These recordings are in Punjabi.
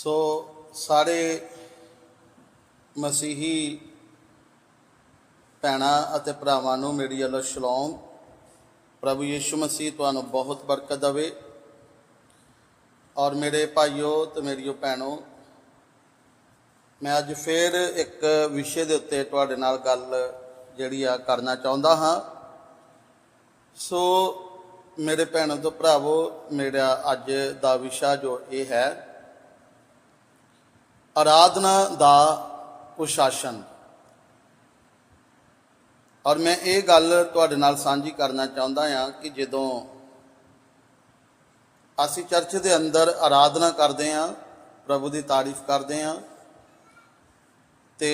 ਸੋ ਸਾਰੇ ਮਸੀਹੀ ਭੈਣਾਂ ਅਤੇ ਭਰਾਵਾਂ ਨੂੰ ਮੇਰੀ ਵੱਲੋਂ ਸ਼ਲੋਮ ਪ੍ਰਭੂ ਯੀਸ਼ੂ ਮਸੀਹ ਤੁਹਾਨੂੰ ਬਹੁਤ ਬਰਕਤ ਦੇਵੇ ਔਰ ਮੇਰੇ ਭਾਈਓ ਤੇ ਮੇਰੀਓ ਭੈਣੋ, ਮੈਂ ਅੱਜ ਫੇਰ ਇੱਕ ਵਿਸ਼ੇ ਦੇ ਉੱਤੇ ਤੁਹਾਡੇ ਨਾਲ ਗੱਲ ਜਿਹੜੀ ਆ ਕਰਨਾ ਚਾਹੁੰਦਾ ਹਾਂ। ਸੋ ਮੇਰੇ ਭੈਣੋ ਤੋਂ ਭਰਾਵੋ, ਮੇਰਾ ਅੱਜ ਦਾ ਵਿਸ਼ਾ ਜੋ ਇਹ ਹੈ ਆਰਾਧਨਾ ਦਾ ਉਸ਼ਾਸਨ ਔਰ ਮੈਂ ਇਹ ਗੱਲ ਤੁਹਾਡੇ ਨਾਲ ਸਾਂਝੀ ਕਰਨਾ ਚਾਹੁੰਦਾ ਹਾਂ ਕਿ ਜਦੋਂ ਅਸੀਂ ਚਰਚ ਦੇ ਅੰਦਰ ਆਰਾਧਨਾ ਕਰਦੇ ਹਾਂ, ਪ੍ਰਭੂ ਦੀ ਤਾਰੀਫ ਕਰਦੇ ਹਾਂ, ਤੇ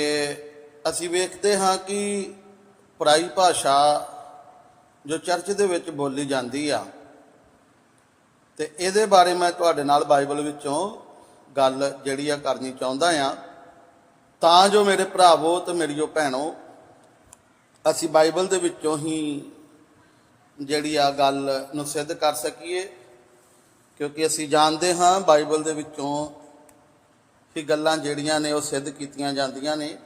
ਅਸੀਂ ਵੇਖਦੇ ਹਾਂ ਕਿ ਪਰਾਈ ਭਾਸ਼ਾ ਜੋ ਚਰਚ ਦੇ ਵਿੱਚ ਬੋਲੀ ਜਾਂਦੀ ਆ, ਤੇ ਇਹਦੇ ਬਾਰੇ ਮੈਂ ਤੁਹਾਡੇ ਨਾਲ ਬਾਈਬਲ ਵਿੱਚੋਂ ਗੱਲ ਜਿਹੜੀ ਆ ਕਰਨੀ ਚਾਹੁੰਦਾ ਆ, ਤਾਂ ਜੋ ਮੇਰੇ ਭਰਾਵੋ ਤੇ ਮੇਰੀਓ ਭੈਣੋ, ਅਸੀਂ ਬਾਈਬਲ ਦੇ ਵਿੱਚੋਂ ਹੀ ਜਿਹੜੀ ਆ ਗੱਲ ਨੂੰ ਸਿੱਧ ਕਰ ਸਕੀਏ, ਕਿਉਂਕਿ ਅਸੀਂ ਜਾਣਦੇ ਹਾਂ ਬਾਈਬਲ ਦੇ ਵਿੱਚੋਂ ਹੀ ਗੱਲਾਂ ਜਿਹੜੀਆਂ ਨੇ ਉਹ ਸਿੱਧ ਕੀਤੀਆਂ ਜਾਂਦੀਆਂ ਨੇ,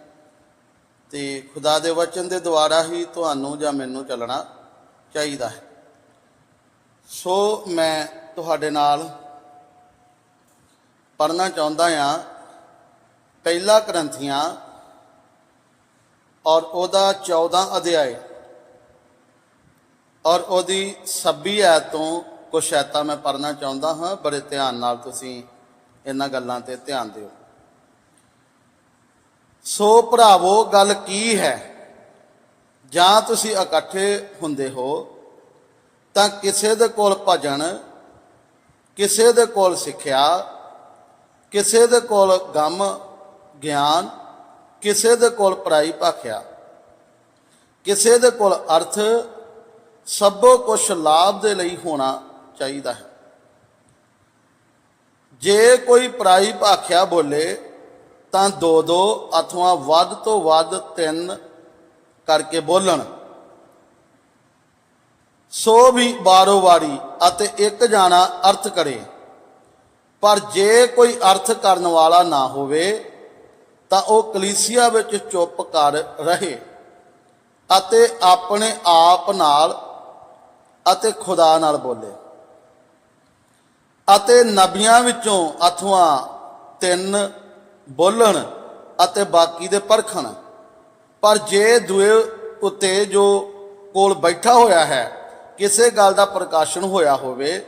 ਤੇ ਖੁਦਾ ਦੇ ਵਚਨ ਦੇ ਦੁਆਰਾ ਹੀ ਤੁਹਾਨੂੰ ਜਾਂ ਮੈਨੂੰ ਚੱਲਣਾ ਚਾਹੀਦਾ ਹੈ। ਸੋ ਮੈਂ ਤੁਹਾਡੇ ਨਾਲ ਪੜਨਾ ਚਾਹੁੰਦਾ ਹਾਂ। ਪਹਿਲਾ ਗ੍ਰੰਥੀਆਂ ਔਰ ਉਹਦਾ 14 ਅਧਿਆਇ ਔਰ ਉਹਦੀ 26 ਐਤ ਤੋਂ ਕੁਛ ਐਤਾਂ ਮੈਂ ਪੜਨਾ ਚਾਹੁੰਦਾ ਹਾਂ। ਬੜੇ ਧਿਆਨ ਨਾਲ ਤੁਸੀਂ ਇਹਨਾਂ ਗੱਲਾਂ ਤੇ ਧਿਆਨ ਦਿਓ। ਸੋ ਭਰਾਵੋ, ਗੱਲ ਕੀ ਹੈ? ਜਾਂ ਤੁਸੀਂ ਇਕੱਠੇ ਹੁੰਦੇ ਹੋ, ਤਾਂ ਕਿਸੇ ਦੇ ਕੋਲ ਭਜਨ, ਕਿਸੇ ਦੇ ਕੋਲ ਸਿੱਖਿਆ ਕਿਸੇ ਦੇ ਕੋਲ ਗਮ, ਗਿਆਨ, ਕਿਸੇ ਦੇ ਕੋਲ ਪਰਾਈ ਭਾਖਿਆ, ਕਿਸੇ ਦੇ ਕੋਲ ਅਰਥ, ਸਭੋ ਕੁਛ ਲਾਭ ਦੇ ਲਈ ਹੋਣਾ ਚਾਹੀਦਾ ਹੈ। ਜੇ ਕੋਈ ਪਰਾਈ ਭਾਖਿਆ ਬੋਲੇ, ਤਾਂ ਦੋ ਦੋ ਅਥਵਾ ਵੱਧ ਤੋਂ ਵੱਧ ਤਿੰਨ ਕਰਕੇ ਬੋਲਣ। ਸੋ ਵੀ ਬਾਰੋ ਵਾਰੀ ਅਤੇ ਇੱਕ ਜਾਣਾ ਅਰਥ ਕਰੇ। ਪਰ ਜੇ ਕੋਈ ਅਰਥ ਕਰਨ ਵਾਲਾ ਨਾ ਹੋਵੇ, ਤਾਂ ਉਹ ਕਲੀਸਿਆ ਵਿੱਚ ਚੁੱਪ ਕਰ ਰਹੇ ਅਤੇ ਆਪਣੇ ਆਪ ਨਾਲ ਅਤੇ ਖੁਦਾ ਨਾਲ ਬੋਲੇ। ਅਤੇ ਨਬੀਆਂ ਵਿੱਚੋਂ ਅਥਵਾ ਤਿੰਨ ਬੋਲਣ ਅਤੇ ਬਾਕੀ ਦੇ ਪਰਖਣ। ਪਰ ਜੇ ਦੂਏ ਉਤੇ ਜੋ ਕੋਲ ਬੈਠਾ ਹੋਇਆ ਹੈ, ਕਿਸੇ ਗੱਲ ਦਾ ਪ੍ਰਕਾਸ਼ਨ ਹੋਇਆ ਹੋਵੇ,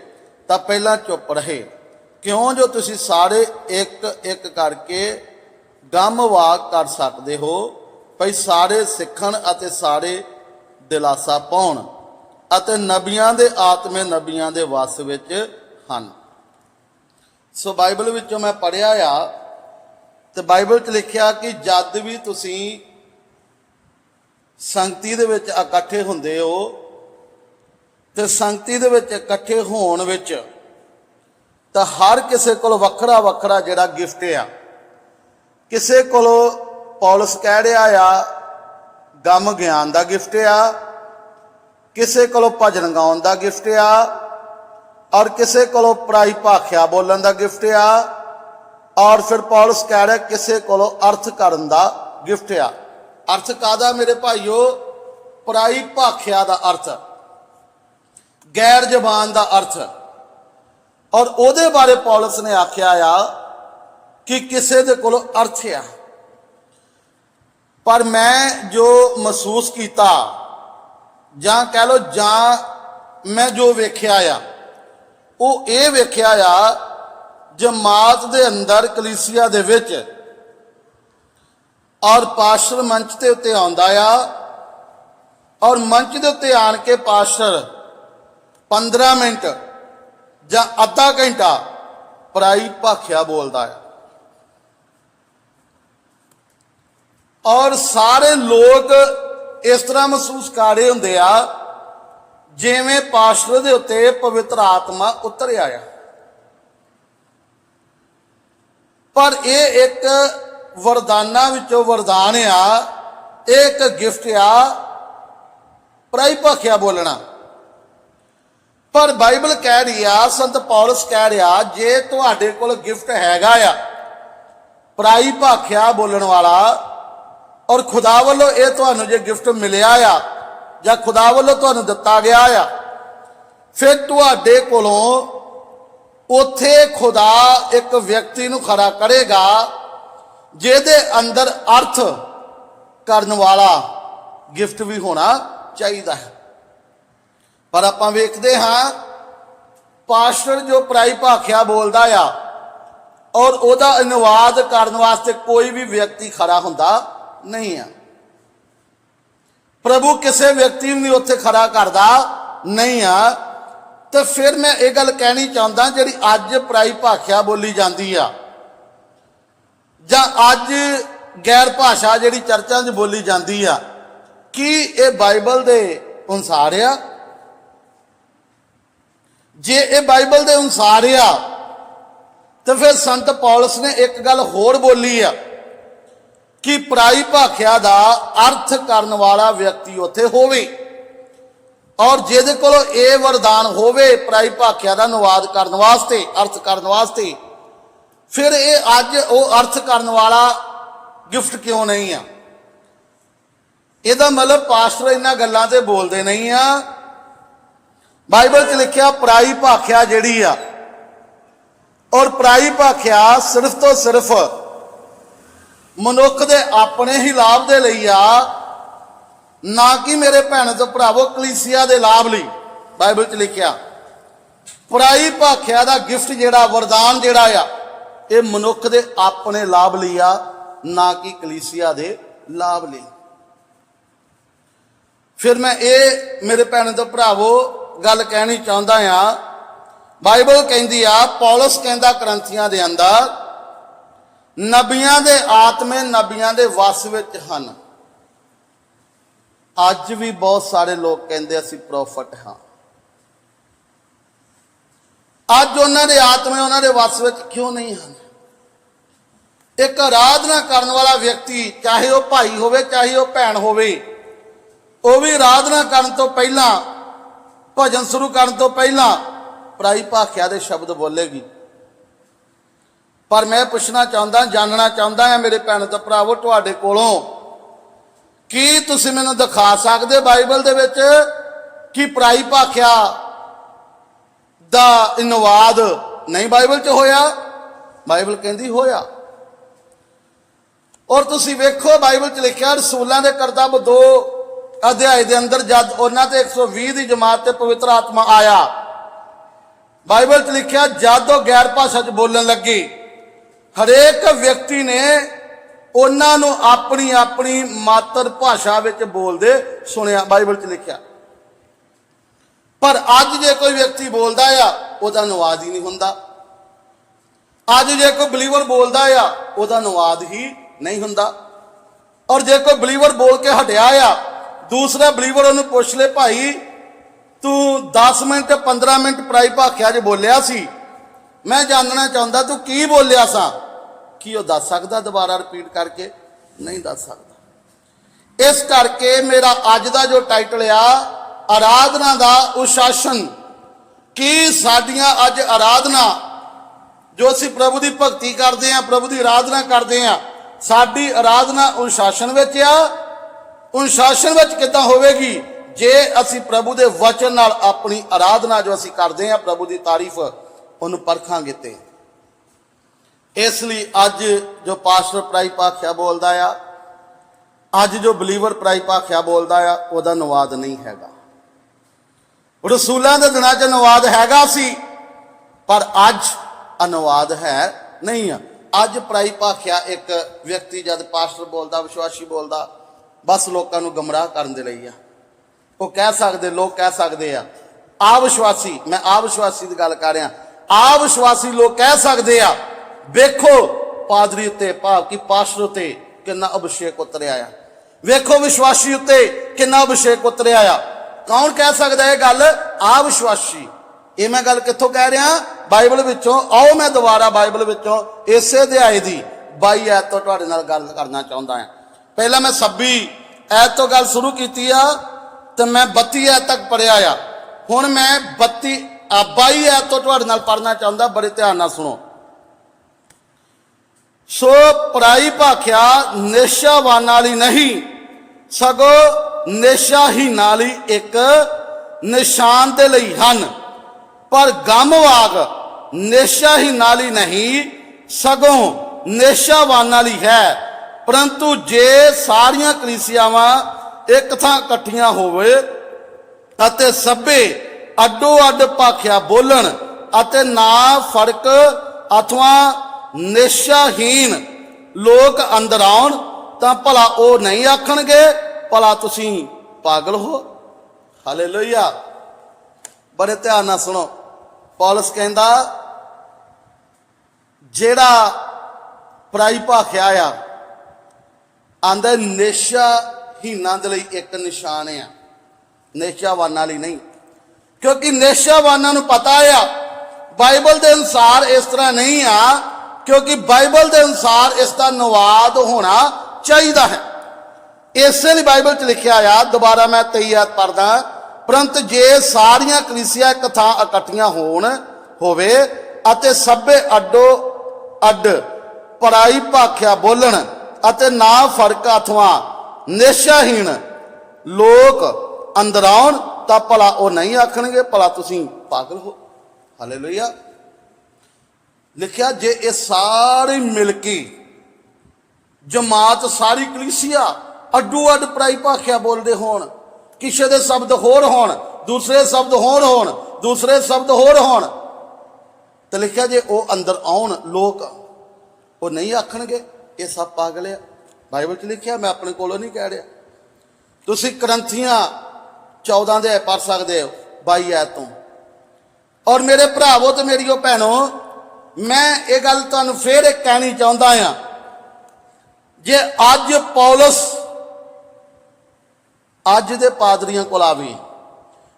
ਤਾਂ ਪਹਿਲਾਂ ਚੁੱਪ ਰਹੇ। ਕਿਉਂ ਜੋ ਤੁਸੀਂ ਸਾਰੇ ਇੱਕ ਇੱਕ ਕਰਕੇ ਗਮ ਵਾਕ ਕਰ ਸਕਦੇ ਹੋ? ਭਈ ਸਾਰੇ ਸਿੱਖਣ ਅਤੇ ਸਾਰੇ ਦਿਲਾਸਾ ਪਾਉਣ ਅਤੇ ਨਬੀਆਂ ਦੇ ਆਤਮੇ ਨਬੀਆਂ ਦੇ ਵਸ ਵਿੱਚ ਹਨ। ਸੋ ਬਾਈਬਲ ਵਿੱਚੋਂ ਮੈਂ ਪੜਿਆ ਆ ਤੇ ਬਾਈਬਲ 'ਚ ਲਿਖਿਆ ਕਿ ਜਦ ਵੀ ਤੁਸੀਂ ਸੰਗਤੀ ਦੇ ਵਿੱਚ ਇਕੱਠੇ ਹੁੰਦੇ ਹੋ ਤੇ ਸੰਗਤੀ ਦੇ ਵਿੱਚ ਇਕੱਠੇ ਹੋਣ ਵਿੱਚ ਤਾਂ ਹਰ ਕਿਸੇ ਕੋਲ ਵੱਖਰਾ ਵੱਖਰਾ ਜਿਹੜਾ ਗਿਫਟ ਆ। ਕਿਸੇ ਕੋਲ ਪੌਲਸ ਕਹਿ ਰਿਹਾ ਆ, ਗਮ ਗਿਆਨ ਦਾ ਗਿਫਟ ਆ। ਕਿਸੇ ਕੋਲ ਭਜਨ ਗਾਉਣ ਦਾ ਗਿਫਟ ਆ। ਔਰ ਕਿਸੇ ਕੋਲੋਂ ਪਰਾਈ ਭਾਖਿਆ ਬੋਲਣ ਦਾ ਗਿਫਟ ਆ। ਔਰ ਫਿਰ ਪੌਲਸ ਕਹਿ ਰਿਹਾ, ਕਿਸੇ ਕੋਲੋਂ ਅਰਥ ਕਰਨ ਦਾ ਗਿਫਟ ਆ। ਅਰਥ ਕਾਦਾ ਮੇਰੇ ਭਾਈਓ? ਪਰਾਈ ਭਾਖਿਆ ਦਾ ਅਰਥ। ਗੈਰ ਜ਼ਬਾਨ ਦਾ ਅਰਥ। ਔਰ ਉਹਦੇ ਬਾਰੇ ਪੌਲਸ ਨੇ ਆਖਿਆ ਆ ਕਿ ਕਿਸੇ ਦੇ ਕੋਲ ਅਰਥ ਆ। ਪਰ ਮੈਂ ਜੋ ਮਹਿਸੂਸ ਕੀਤਾ, ਜਾਂ ਕਹਿ ਲੋ ਜਾਂ ਮੈਂ ਜੋ ਵੇਖਿਆ ਆ, ਉਹ ਇਹ ਵੇਖਿਆ ਆ, ਜਮਾਤ ਦੇ ਅੰਦਰ ਕਲੀਸਿਆ ਦੇ ਵਿੱਚ ਔਰ ਪਾਸਟਰ ਮੰਚ ਤੇ ਉੱਤੇ ਆਉਂਦਾ ਆ, ਔਰ ਮੰਚ ਦੇ ਉੱਤੇ ਆਣ ਕੇ ਪਾਸਟਰ 15 ਮਿੰਟ ਜਾਂ ਅੱਧਾ ਘੰਟਾ ਪਰਾਈ ਭਾਖਿਆ ਬੋਲਦਾ ਹੈ। ਔਰ ਸਾਰੇ ਲੋਕ ਇਸ ਤਰ੍ਹਾਂ ਮਹਿਸੂਸ ਕਰ ਰਹੇ ਹੁੰਦੇ ਆ, ਜਿਵੇਂ ਪਾਸ਼ਰ ਦੇ ਉੱਤੇ ਪਵਿੱਤਰ ਆਤਮਾ ਉਤਰ ਆਇਆ ਪਰ ਇਹ ਇੱਕ ਵਰਦਾਨਾਂ ਵਿੱਚੋਂ ਵਰਦਾਨ ਆ, ਇਹ ਇੱਕ ਗਿਫਟ ਆ, ਪਰਾਈ ਭਾਖਿਆ ਬੋਲਣਾ। ਪਰ ਬਾਈਬਲ ਕਹਿ ਰਹੀ ਆ ਸੰਤ ਪੌਲਸ ਕਹਿ ਰਿਹਾ, ਜੇ ਤੁਹਾਡੇ ਕੋਲ ਗਿਫਟ ਹੈਗਾ ਆ, ਪਰਾਈ ਭਾਖਿਆ ਬੋਲਣ ਵਾਲਾ, ਔਰ ਖੁਦਾ ਵੱਲੋਂ ਇਹ ਤੁਹਾਨੂੰ ਜੇ ਗਿਫਟ ਮਿਲਿਆ ਆ, ਜਾਂ ਖੁਦਾ ਵੱਲੋਂ ਤੁਹਾਨੂੰ ਦਿੱਤਾ ਗਿਆ ਆ, ਫਿਰ ਤੁਹਾਡੇ ਕੋਲੋਂ ਉਥੇ ਖੁਦਾ ਇੱਕ ਵਿਅਕਤੀ ਨੂੰ ਖੜਾ ਕਰੇਗਾ, ਜਿਹਦੇ ਅੰਦਰ ਅਰਥ ਕਰਨ ਵਾਲਾ ਗਿਫਟ ਵੀ ਹੋਣਾ ਚਾਹੀਦਾ ਹੈ। ਪਰ ਆਪਾਂ ਵੇਖਦੇ ਹਾਂ, ਪਾਸਟਰ ਜੋ ਪ੍ਰਾਈ ਭਾਖਿਆ ਬੋਲਦਾ ਆ, ਔਰ ਉਹਦਾ ਅਨੁਵਾਦ ਕਰਨ ਵਾਸਤੇ ਕੋਈ ਵੀ ਵਿਅਕਤੀ ਖੜਾ ਹੁੰਦਾ ਨਹੀਂ ਆ। ਪ੍ਰਭੂ ਕਿਸੇ ਵਿਅਕਤੀ ਨੂੰ ਨਹੀਂ ਉੱਥੇ ਖੜਾ ਕਰਦਾ ਨਹੀਂ ਆ। ਤੇ ਫਿਰ ਮੈਂ ਇਹ ਗੱਲ ਕਹਿਣੀ ਚਾਹੁੰਦਾ, ਜਿਹੜੀ ਅੱਜ ਪਰਾਈ ਭਾਖਿਆ ਬੋਲੀ ਜਾਂਦੀ ਆ। ਜਾਂ ਅੱਜ ਗੈਰ ਭਾਸ਼ਾ ਜਿਹੜੀ ਚਰਚਾਂ 'ਚ ਬੋਲੀ ਜਾਂਦੀ ਆ, ਕੀ ਇਹ ਬਾਈਬਲ ਦੇ ਅਨੁਸਾਰ ਆ? ਜੇ ਇਹ ਬਾਈਬਲ ਦੇ ਅਨੁਸਾਰ ਆ, ਤੇ ਫਿਰ ਸੰਤ ਪੌਲਸ ਨੇ ਇੱਕ ਗੱਲ ਹੋਰ ਬੋਲੀ ਆ, ਕਿ ਪ੍ਰਾਈ ਭਾਖਿਆ ਦਾ ਅਰਥ ਕਰਨ ਵਾਲਾ ਵਿਅਕਤੀ ਉੱਥੇ ਹੋਵੇ। ਔਰ ਜਿਹਦੇ ਕੋਲ ਇਹ ਵਰਦਾਨ ਹੋਵੇ ਪ੍ਰਾਈ ਭਾਖਿਆ ਦਾ ਅਨੁਵਾਦ ਕਰਨ ਵਾਸਤੇ, ਅਰਥ ਕਰਨ ਵਾਸਤੇ, ਫਿਰ ਇਹ ਅੱਜ ਉਹ ਅਰਥ ਕਰਨ ਵਾਲਾ ਗਿਫਟ ਕਿਉਂ ਨਹੀਂ ਆ? ਇਹਦਾ ਮਤਲਬ ਪਾਸਟਰ ਇਹਨਾਂ ਗੱਲਾਂ ਤੇ ਬੋਲਦੇ ਨਹੀਂ ਆ ਬਾਈਬਲ 'ਚ ਲਿਖਿਆ ਪਰਾਈ ਭਾਖਿਆ ਜਿਹੜੀ ਆ। ਔਰ ਪਰਾਈ ਭਾਖਿਆ ਸਿਰਫ ਤੋਂ ਸਿਰਫ ਮਨੁੱਖ ਦੇ ਆਪਣੇ ਹੀ ਲਾਭ ਦੇ ਲਈ ਆ, ਨਾ ਕਿ ਮੇਰੇ ਭੈਣ ਤੇ ਭਰਾਵੋ ਕਲੀਸਿਆ ਦੇ ਲਾਭ ਲਈ, ਬਾਈਬਲ 'ਚ ਲਿਖਿਆ। ਪਰਾਈ ਭਾਖਿਆ ਦਾ ਗਿਫਟ ਜਿਹੜਾ, ਵਰਦਾਨ ਜਿਹੜਾ ਆ, ਇਹ ਮਨੁੱਖ ਦੇ ਆਪਣੇ ਲਾਭ ਲਈ ਆ, ਨਾ ਕਿ ਕਲੀਸਿਆ ਦੇ ਲਾਭ ਲਈ। ਫਿਰ ਮੈਂ ਇਹ ਮੇਰੇ ਭੈਣ ਤੇ ਭਰਾਵੋ ਗੱਲ ਕਹਿਣੀ ਚਾਹੁੰਦਾ ਆ ਬਾਈਬਲ ਕਹਿੰਦੀ ਆ, ਪੌਲਸ ਕਹਿੰਦਾ ਕਰੰਥੀਆਂ ਦੇ ਅੰਦਰ, ਨਬੀਆਂ ਦੇ ਆਤਮੇ ਨਬੀਆਂ ਦੇ ਵਸ ਵਿੱਚ ਹਨ। ਅੱਜ ਵੀ ਬਹੁਤ ਸਾਰੇ ਲੋਕ ਕਹਿੰਦੇ ਅਸੀਂ ਪ੍ਰੋਫਟ ਹਾਂ। ਅੱਜ ਉਹਨਾਂ ਦੇ ਆਤਮੇ ਉਹਨਾਂ ਦੇ ਵਸ ਵਿੱਚ ਕਿਉਂ ਨਹੀਂ ਹਨ? ਇੱਕ ਆਰਾਧਨਾ ਕਰਨ ਵਾਲਾ ਵਿਅਕਤੀ, ਚਾਹੇ ਉਹ ਭਾਈ ਹੋਵੇ, ਚਾਹੇ ਉਹ ਭੈਣ ਹੋਵੇ, ਉਹ ਵੀ ਆਰਾਧਨਾ ਕਰਨ ਤੋਂ ਪਹਿਲਾਂ ਭਜਨ ਸ਼ੁਰੂ ਕਰਨ ਤੋਂ ਪਹਿਲਾਂ ਪਰਾਈ ਭਾਖਿਆ ਦੇ ਸ਼ਬਦ ਬੋਲੇਗੀ। ਪਰ ਮੈਂ ਪੁੱਛਣਾ ਚਾਹੁੰਦਾ, ਜਾਣਨਾ ਚਾਹੁੰਦਾ ਹਾਂ ਮੇਰੇ ਭੈਣ ਤੇ ਭਰਾਵੋ, ਤੁਹਾਡੇ ਕੋਲੋਂ ਕੀ ਤੁਸੀਂ ਮੈਨੂੰ ਦਿਖਾ ਸਕਦੇ ਬਾਈਬਲ ਦੇ ਵਿੱਚ ਕਿ ਪਰਾਈ ਭਾਖਿਆ ਦਾ ਅਨੁਵਾਦ ਨਹੀਂ ਬਾਈਬਲ 'ਚ ਹੋਇਆ? ਬਾਈਬਲ ਕਹਿੰਦੀ ਹੋਇਆ। ਔਰ ਤੁਸੀਂ ਵੇਖੋ, ਬਾਈਬਲ 'ਚ ਲਿਖਿਆ, ਰਸੂਲਾਂ ਦੇ ਕਰਤੱਵ ਦੋ ਅਧਿਆਇ ਦੇ ਅੰਦਰ ਜਦ ਉਹਨਾਂ ਤੇ 120 ਦੀ ਜਮਾਤ ਤੇ ਪਵਿੱਤਰ ਆਤਮਾ ਆਇਆ, ਬਾਈਬਲ 'ਚ ਲਿਖਿਆ, ਜਦ ਉਹ ਗੈਰ ਭਾਸ਼ਾ 'ਚ ਬੋਲਣ ਲੱਗੀ, ਹਰੇਕ ਵਿਅਕਤੀ ਨੇ ਉਹਨਾਂ ਨੂੰ ਆਪਣੀ ਆਪਣੀ ਮਾਤਰ ਭਾਸ਼ਾ ਵਿੱਚ ਬੋਲਦੇ ਸੁਣਿਆ, ਬਾਈਬਲ 'ਚ ਲਿਖਿਆ। ਪਰ ਅੱਜ ਜੇ ਕੋਈ ਵਿਅਕਤੀ ਬੋਲਦਾ ਆ, ਉਹਦਾ ਅਨੁਵਾਦ ਹੀ ਨਹੀਂ ਹੁੰਦਾ। ਅੱਜ ਜੇ ਕੋਈ ਬਲੀਵਰ ਬੋਲਦਾ ਆ, ਉਹਦਾ ਅਨੁਵਾਦ ਹੀ ਨਹੀਂ ਹੁੰਦਾ। ਔਰ ਜੇ ਕੋਈ ਬਲੀਵਰ ਬੋਲ ਕੇ ਹਟਿਆ ਆ ਦੂਸਰਾ ਬਲੀਵਰ ਉਹਨੂੰ ਪੁੱਛ ਲੈ ਭਾਈ, ਤੂੰ 10 ਮਿੰਟ 15 ਮਿੰਟ ਪ੍ਰਾਈ ਭਾਖਿਆ 'ਚ ਬੋਲਿਆ ਸੀ। ਮੈਂ ਜਾਣਨਾ ਚਾਹੁੰਦਾ ਤੂੰ ਕੀ ਬੋਲਿਆ ਸਾਂ? ਕੀ ਉਹ ਦੱਸ ਸਕਦਾ ਦੁਬਾਰਾ ਰਿਪੀਟ ਕਰਕੇ? ਨਹੀਂ ਦੱਸ ਸਕਦਾ। ਇਸ ਕਰਕੇ ਮੇਰਾ ਅੱਜ ਦਾ ਜੋ ਟਾਈਟਲ ਆ, ਆਰਾਧਨਾ ਦਾ ਉਸ਼ਾਸਨ। ਕੀ ਸਾਡੀਆਂ ਅੱਜ ਆਰਾਧਨਾ, ਜੋ ਅਸੀਂ ਪ੍ਰਭੂ ਦੀ ਭਗਤੀ ਕਰਦੇ ਆ ਪ੍ਰਭੂ ਦੀ ਆਰਾਧਨਾ ਕਰਦੇ ਆ ਸਾਡੀ ਆਰਾਧਨਾ ਅਨੁਸ਼ਾਸਨ ਵਿੱਚ ਆ ਅਨੁਸ਼ਾਸਨ ਵਿੱਚ ਕਿੱਦਾਂ ਹੋਵੇਗੀ? ਜੇ ਅਸੀਂ ਪ੍ਰਭੂ ਦੇ ਵਚਨ ਨਾਲ ਆਪਣੀ ਆਰਾਧਨਾ ਜੋ ਅਸੀਂ ਕਰਦੇ ਹਾਂ ਪ੍ਰਭੂ ਦੀ ਤਾਰੀਫ, ਉਹਨੂੰ ਪਰਖਾਂਗੇ ਤੇ। ਇਸ ਲਈ ਅੱਜ ਜੋ ਪਾਸਟਰ ਪ੍ਰਾਈ ਪਾਖਿਆ ਬੋਲਦਾ ਆ, ਅੱਜ ਜੋ ਬਲੀਵਰ ਪ੍ਰਾਈ ਪਾਖਿਆ ਬੋਲਦਾ ਆ, ਉਹਦਾ ਅਨੁਵਾਦ ਨਹੀਂ ਹੈਗਾ। ਰਸੂਲਾਂ ਦੇ ਦਿਨਾਂ 'ਚ ਅਨੁਵਾਦ ਹੈਗਾ ਸੀ, ਪਰ ਅੱਜ ਅਨੁਵਾਦ ਹੈ ਨਹੀਂ ਆ। ਅੱਜ ਪ੍ਰਾਈ ਭਾਖਿਆ ਇੱਕ ਵਿਅਕਤੀ ਜਦ ਪਾਸਟਰ ਬੋਲਦਾ, ਵਿਸ਼ਵਾਸੀ ਬੋਲਦਾ ਬਸ ਲੋਕਾਂ ਨੂੰ ਗਮਰਾਹ ਕਰਨ ਦੇ ਲਈ ਆ। ਉਹ ਕਹਿ ਸਕਦੇ, ਲੋਕ ਕਹਿ ਸਕਦੇ ਆ ਆ ਮੈਂ ਆਵਿਸ਼ਵਾਸੀ ਦੀ ਗੱਲ ਕਰ ਰਿਹਾ। ਆ ਵਿਸ਼ਵਾਸੀ ਲੋਕ ਕਹਿ ਸਕਦੇ ਆ, ਵੇਖੋ ਪਾਦਰੀ ਉੱਤੇ ਭਾਵ ਕਿ ਪਾਸਟਰ ਉੱਤੇ ਕਿੰਨਾ ਅਭਿਸ਼ੇਕ ਉਤਰਿਆ ਆ। ਵੇਖੋ ਵਿਸ਼ਵਾਸੀ ਉੱਤੇ ਕਿੰਨਾ ਅਭਿਸ਼ੇਕ ਉਤਰਿਆ ਆ। ਕੌਣ ਕਹਿ ਸਕਦਾ ਇਹ ਗੱਲ? ਆਵਿਸ਼ਵਾਸੀ ਇਹ ਮੈਂ ਗੱਲ ਕਿੱਥੋਂ ਕਹਿ ਰਿਹਾ? ਬਾਈਬਲ ਵਿੱਚੋਂ। ਆਓ ਮੈਂ ਦੁਬਾਰਾ ਬਾਈਬਲ ਵਿੱਚੋਂ ਇਸੇ ਅਧਿਆਏ ਦੀ 22 ਐਤ ਤੋਂ ਤੁਹਾਡੇ ਨਾਲ ਗੱਲ ਕਰਨਾ ਚਾਹੁੰਦਾ ਹਾਂ ਪਹਿਲਾਂ ਮੈਂ 26 ਐਤ ਤੋਂ ਗੱਲ ਸ਼ੁਰੂ ਕੀਤੀ ਆ ਤੇ ਮੈਂ 32 ਐਤ ਤੱਕ ਪੜਿਆ ਆ। ਹੁਣ ਮੈਂ 32 ਆ 22 ਐਤ ਤੋਂ ਤੁਹਾਡੇ ਨਾਲ ਪੜਨਾ ਚਾਹੁੰਦਾ, ਬੜੇ ਧਿਆਨ ਨਾਲ ਸੁਣੋ। ਸੋ ਪਰਾਈ ਭਾਖਿਆ ਨੇਸ਼ਾਵਾਨ ਵਾਲੀ ਨਹੀਂ, ਸਗੋਂ ਨੇਸ਼ਾਹੀਨਾਂ ਨਾਲੀ ਇੱਕ ਨਿਸ਼ਾਨ ਦੇ ਲਈ ਹਨ। ਪਰ ਗਮ ਵਾਗ ਨੇਸ਼ਾਹੀਨਾਂ ਨਾਲੀ ਨਹੀਂ, ਸਗੋਂ ਨੇਸ਼ਾਵਾਨ ਵਾਲੀ ਹੈ। ਪਰੰਤੂ ਜੇ ਸਾਰੀਆਂ ਕਲੀਸਿਆਵਾਂ ਇੱਕ ਥਾਂ ਇਕੱਠੀਆਂ ਹੋਵੇ ਅਤੇ ਸਭੇ ਅੱਡੋ ਅੱਡ ਭਾਖਿਆ ਬੋਲਣ ਅਤੇ ਨਾ ਫ਼ਰਕ, ਅਥਵਾ ਨਿਸ਼ਾਹੀਨ ਲੋਕ ਅੰਦਰ ਆਉਣ, ਤਾਂ ਭਲਾ ਉਹ ਨਹੀਂ ਆਖਣਗੇ, ਭਲਾ ਤੁਸੀਂ ਪਾਗਲ ਹੋ। ਹਾਲੇਲੂਇਆ। ਬੜੇ ਧਿਆਨ ਨਾਲ ਸੁਣੋ। ਪੌਲਸ ਕਹਿੰਦਾ, ਜਿਹੜਾ ਪਰਾਈ ਭਾਖਿਆ ਆ ਆਂਦਾ ਨਿਸ਼ਾਹੀਨਾਂ ਦੇ ਲਈ ਇੱਕ ਨਿਸ਼ਾਨ ਆ। ਨੇਸ਼ਾਵਾਨਾਂ ਲਈ ਨਹੀਂ। ਕਿਉਂਕਿ ਨੇਸ਼ਾਵਾਨਾਂ ਨੂੰ ਪਤਾ ਆ, ਬਾਈਬਲ ਦੇ ਅਨੁਸਾਰ ਇਸ ਤਰ੍ਹਾਂ ਨਹੀਂ ਆ, ਕਿਉਂਕਿ ਬਾਈਬਲ ਦੇ ਅਨੁਸਾਰ ਇਸ ਦਾ ਨਵਾਦ ਹੋਣਾ ਚਾਹੀਦਾ ਹੈ। ਇਸੇ ਲਈ ਬਾਈਬਲ 'ਚ ਲਿਖਿਆ ਆ, ਦੁਬਾਰਾ ਮੈਂ 23 ਆਇਤ ਪੜਦਾ ਪਰੰਤ ਜੇ ਸਾਰੀਆਂ ਕਲੀਸਿਆ ਇੱਕ ਥਾਂ ਇਕੱਠੀਆਂ ਹੋਣ, ਹੋਵੇ, ਅਤੇ ਸਭੇ ਅੱਡੋ ਅੱਡ ਪਰਾਈ ਭਾਖਿਆ ਬੋਲਣ ਅਤੇ ਨਾ ਫ਼ਰਕ ਅਥਵਾ ਨਿਸ਼ਾਹੀਣ ਲੋਕ ਅੰਦਰ ਆਉਣ ਤਾਂ ਭਲਾ ਉਹ ਨਹੀਂ ਆਖਣਗੇ, ਭਲਾ ਤੁਸੀਂ ਪਾਗਲ ਹੋ। ਹਾਲੇਲੂਇਆ। ਲਿਖਿਆ, ਜੇ ਇਹ ਸਾਰੀ ਮਿਲਕੀ ਜਮਾਤ, ਸਾਰੀ ਕਲੀਸਿਆ ਅੱਡੂ ਅੱਡ ਪਰਾਈ ਭਾਖਿਆ ਬੋਲਦੇ ਹੋਣ, ਕਿਸੇ ਦੇ ਸ਼ਬਦ ਹੋਰ ਹੋਣ, ਦੂਸਰੇ ਸ਼ਬਦ ਹੋਰ ਹੋਣ, ਦੂਸਰੇ ਸ਼ਬਦ ਹੋਰ ਹੋਣ, ਤੇ ਲਿਖਿਆ, ਜੇ ਉਹ ਅੰਦਰ ਆਉਣ, ਲੋਕ ਉਹ ਨਹੀਂ ਆਖਣਗੇ। ਇਹ ਸਭ ਪਾਗਲ ਆ। ਬਾਈਬਲ 'ਚ ਲਿਖਿਆ, ਮੈਂ ਆਪਣੇ ਕੋਲੋਂ ਨਹੀਂ ਕਹਿ ਰਿਹਾ। ਤੁਸੀਂ ਕਰੰਥੀਆਂ 14 ਦੇ ਪੜ ਸਕਦੇ ਹੋ 22 ਐਤ ਤੋਂ। ਔਰ ਮੇਰੇ ਭਰਾਵੋ ਤੇ ਮੇਰੀਓ ਭੈਣੋ, ਮੈਂ ਇਹ ਗੱਲ ਤੁਹਾਨੂੰ ਫੇਰ ਇੱਕ ਕਹਿਣੀ ਚਾਹੁੰਦਾ ਆ। ਜੇ ਅੱਜ ਪੌਲਸ ਅੱਜ ਦੇ ਪਾਦਰੀਆਂ ਕੋਲ ਆਵੇ,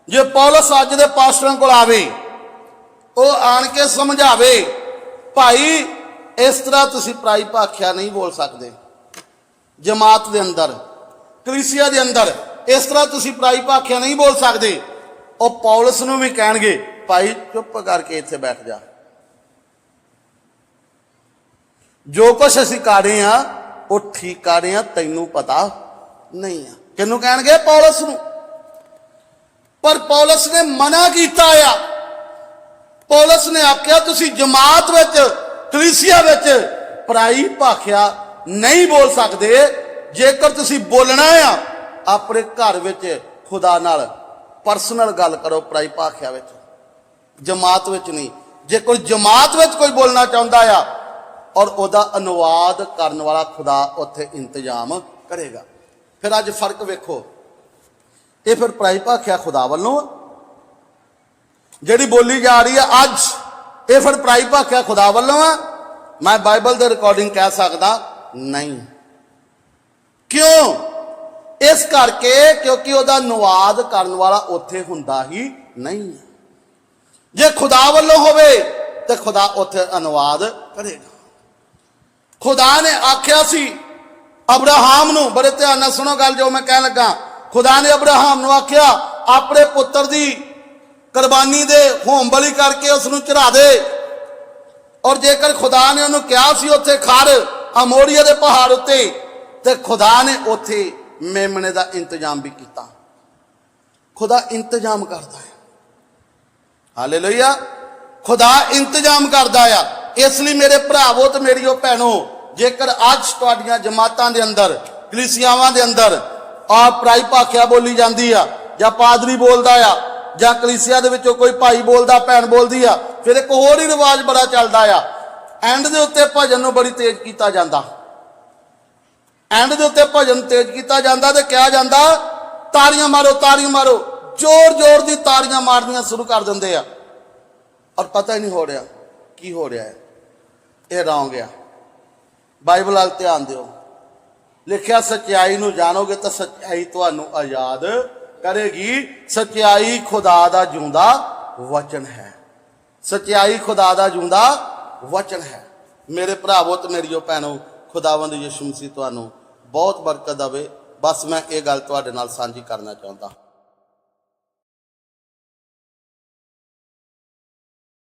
ਜੇ ਪੌਲਸ ਅੱਜ ਦੇ ਪਾਸਟਰਾਂ ਕੋਲ ਆਵੇ, ਉਹ ਆਣ ਕੇ ਸਮਝਾਵੇ, ਭਾਈ ਇਸ ਤਰ੍ਹਾਂ ਤੁਸੀਂ ਪ੍ਰਾਈ ਭਾਖਿਆ ਨਹੀਂ ਬੋਲ ਸਕਦੇ। ਜਮਾਤ ਦੇ ਅੰਦਰ, ਕਲੀਸਿਆ ਦੇ ਅੰਦਰ ਇਸ ਤਰ੍ਹਾਂ ਤੁਸੀਂ ਪ੍ਰਾਈ ਭਾਖਿਆ ਨਹੀਂ ਬੋਲ ਸਕਦੇ। ਉਹ ਪੌਲਸ ਨੂੰ ਵੀ ਕਹਿਣਗੇ, ਭਾਈ, ਚੁੱਪ ਕਰਕੇ ਇੱਥੇ ਬੈਠ ਜਾ। ਜੋ ਕੁਛ ਅਸੀਂ ਕਰ ਰਹੇ ਆ, ਉਹ ਠੀਕ ਕਰ ਰਹੇ ਆ, ਤੈਨੂੰ ਪਤਾ ਨਹੀਂ ਆ। ਕਿਹਨੂੰ ਕਹਿਣਗੇ? ਪੌਲਸ ਨੂੰ। ਪਰ ਪੌਲਸ ਨੇ ਮਨਾ ਕੀਤਾ ਆ। ਪੌਲਸ ਨੇ ਆਖਿਆ, ਤੁਸੀਂ ਜਮਾਤ ਵਿੱਚ ਕਲੀਸਿਆ ਵਿੱਚ ਪਰਾਈ ਭਾਖਿਆ ਨਹੀਂ ਬੋਲ ਸਕਦੇ। ਜੇਕਰ ਤੁਸੀਂ ਬੋਲਣਾ ਆ, ਆਪਣੇ ਘਰ ਵਿੱਚ ਖੁਦਾ ਨਾਲ ਪਰਸਨਲ ਗੱਲ ਕਰੋ ਪਰਾਈ ਭਾਖਿਆ ਵਿੱਚ। ਜਮਾਤ ਵਿੱਚ ਨਹੀਂ। ਜੇ ਕੋਈ ਜਮਾਤ ਵਿੱਚ ਕੋਈ ਬੋਲਣਾ ਚਾਹੁੰਦਾ ਆ, ਔਰ ਉਹਦਾ ਅਨੁਵਾਦ ਕਰਨ ਵਾਲਾ ਖੁਦਾ ਉੱਥੇ ਇੰਤਜ਼ਾਮ ਕਰੇਗਾ। ਫਿਰ ਅੱਜ ਫ਼ਰਕ ਵੇਖੋ। ਇਹ ਫਿਰ ਪਰਾਈ ਭਾਖਿਆ ਖੁਦਾ ਵੱਲੋਂ ਜਿਹੜੀ ਬੋਲੀ ਜਾ ਰਹੀ ਹੈ ਅੱਜ। ਇਹ ਫਿਰ ਪ੍ਰਾਈ ਭਾਖਿਆ ਖੁਦਾ ਵੱਲੋਂ ਆ? ਮੈਂ ਬਾਈਬਲ ਦੇ ਰਿਕਾਰਡਿੰਗ ਕਹਿ ਸਕਦਾ, ਨਹੀਂ। ਕਿਉਂ? ਇਸ ਕਰਕੇ ਕਿਉਂਕਿ ਉਹਦਾ ਨਵਾਦ ਕਰਨ ਵਾਲਾ ਉੱਥੇ ਹੁੰਦਾ ਹੀ ਨਹੀਂ। ਜੇ ਖੁਦਾ ਵੱਲੋਂ ਹੋਵੇ, ਤੇ ਖੁਦਾ ਉੱਥੇ ਅਨੁਵਾਦ ਕਰੇਗਾ। ਖੁਦਾ ਨੇ ਆਖਿਆ ਸੀ, ਅਬਰਾਹਾਮ ਨੂੰ, ਬੜੇ ਧਿਆਨ ਨਾਲ ਸੁਣੋ ਗੱਲ ਜੋ ਮੈਂ ਕਹਿਣ ਲੱਗਾ। ਖੁਦਾ ਨੇ ਅਬਰਾਹਾਮ ਨੂੰ ਆਖਿਆ, ਆਪਣੇ ਪੁੱਤਰ ਦੀ ਕੁਰਬਾਨੀ ਦੇ ਹੋਮ ਬਲੀ ਕਰਕੇ ਉਸ ਨੂੰ ਚੜਾ ਦੇ। ਔਰ ਜੇਕਰ ਖੁਦਾ ਨੇ ਉਹਨੂੰ ਕਿਹਾ ਸੀ, ਉੱਥੇ ਖੜ ਅਮੋਰੀਆ ਦੇ ਪਹਾੜ ਉੱਤੇ, ਤੇ ਖੁਦਾ ਨੇ ਉੱਥੇ ਮੇਮਣੇ ਦਾ ਇੰਤਜ਼ਾਮ ਵੀ ਕੀਤਾ। ਖੁਦਾ ਇੰਤਜ਼ਾਮ ਕਰਦਾ ਹੈ। ਹਾਲੇਲੂਇਆ। ਖੁਦਾ ਇੰਤਜ਼ਾਮ ਕਰਦਾ ਆ। ਇਸ ਲਈ ਮੇਰੇ ਭਰਾਵੋ ਤੇ ਮੇਰੀਓ ਭੈਣੋ, ਜੇਕਰ ਅੱਜ ਤੁਹਾਡੀਆਂ ਜਮਾਤਾਂ ਦੇ ਅੰਦਰ, ਕਲੀਸਿਆਵਾਂ ਦੇ ਅੰਦਰ ਆ ਪ੍ਰਾਈ ਭਾਖਿਆ ਬੋਲੀ ਜਾਂਦੀ ਆ, ਜਾਂ ਪਾਦਰੀ ਬੋਲਦਾ ਆ ਜਾਂ ਕਲੀਸਿਆ ਦੇ ਵਿੱਚੋਂ ਕੋਈ ਭਾਈ ਬੋਲਦਾ, ਭੈਣ ਬੋਲਦੀ ਆ, ਫਿਰ ਇੱਕ ਹੋਰ ਹੀ ਰਿਵਾਜ ਬੜਾ ਚੱਲਦਾ ਆ। ਐਂਡ ਦੇ ਉੱਤੇ ਭਜਨ ਨੂੰ ਬੜੀ ਤੇਜ਼ ਕੀਤਾ ਜਾਂਦਾ। ਐਂਡ ਦੇ ਉੱਤੇ ਭਜਨ ਤੇਜ਼ ਕੀਤਾ ਜਾਂਦਾ ਤੇ ਕਿਹਾ ਜਾਂਦਾ, ਤਾੜੀਆਂ ਮਾਰੋ ਤਾੜੀਆਂ ਮਾਰੋ। ਜ਼ੋਰ ਜ਼ੋਰ ਦੀ ਤਾੜੀਆਂ ਮਾਰਨੀਆਂ ਸ਼ੁਰੂ ਕਰ ਦਿੰਦੇ ਆ। ਔਰ ਪਤਾ ਹੀ ਨਹੀਂ ਹੋ ਰਿਹਾ, ਕੀ ਹੋ ਰਿਹਾ ਹੈ। ਇਹ ਰੌਂਗ ਆ। ਬਾਈਬਲ ਵੱਲ ਧਿਆਨ ਦਿਓ। ਲਿਖਿਆ, ਸਚਾਈ ਨੂੰ ਜਾਣੋਗੇ ਤਾਂ ਸਚਾਈ ਤੁਹਾਨੂੰ ਆਜ਼ਾਦ ਕਰੇਗੀ ਸਚਾਈ ਖੁਦਾ ਦਾ ਜਿਉਂਦਾ ਵਚਨ ਹੈ। ਸਚਾਈ ਖੁਦਾ ਦਾ ਜਿਉਂਦਾ ਵਚਨ ਹੈ। ਮੇਰੇ ਭਰਾਵੋ ਤੇ ਮੇਰੀਓ ਭੈਣੋ, ਖੁਦਾਵੰਦ ਯਿਸੂ ਮਸੀਹ, ਤੁਹਾਨੂੰ ਬਹੁਤ ਬਰਕਤ ਦੇਵੇ। ਬਸ ਮੈਂ ਇਹ ਗੱਲ ਤੁਹਾਡੇ ਨਾਲ ਸਾਂਝੀ ਕਰਨਾ ਚਾਹੁੰਦਾ